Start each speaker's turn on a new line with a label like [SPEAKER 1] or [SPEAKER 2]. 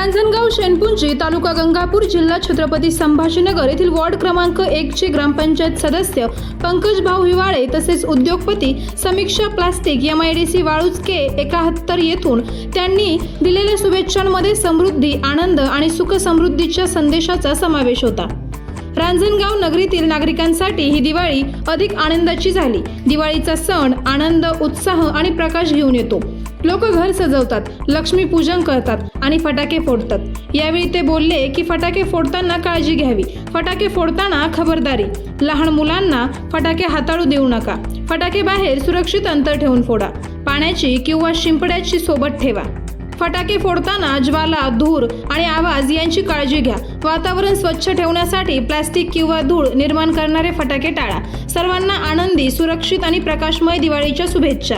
[SPEAKER 1] रांजणगाव शेनपुंजी तालुका गंगापूर जिल्हा छत्रपती संभाजीनगर येथील वॉर्ड क्रमांक एकचे ग्रामपंचायत सदस्य पंकज भाऊ हिवाळे तसेच उद्योगपती Samiksha plastic M I D C वाळुचके एकाहत्तर येथून त्यांनी दिलेल्या शुभेच्छांमध्ये समृद्धी आनंद आणि सुख समृद्धीच्या संदेशाचा समावेश होता. रांजणगाव नगरीतील नागरिकांसाठी ही दिवाळी अधिक आनंदाची झाली. दिवाळीचा सण आनंद उत्साह आणि प्रकाश घेऊन येतो. लोक घर सजवतात लक्ष्मी पूजन करतात आणि फटाके फोडतात. यावेळी ते बोलले की फटाके फोडताना काळजी घ्यावी. फटाके फोडताना खबरदारी. लहान मुलांना फटाके हाताळू देऊ नका. फटाके बाहेर सुरक्षित अंतर ठेवून फोडा. पाण्याची किंवा शिंपड्याची सोबत ठेवा. फटाके फोडताना ज्वाला धूर आणि आवाज यांची काळजी घ्या. वातावरण स्वच्छ ठेवण्यासाठी प्लास्टिक किंवा धूळ निर्माण करणारे फटाके टाळा. सर्वांना आनंदी सुरक्षित आणि प्रकाशमय दिवाळीच्या शुभेच्छा.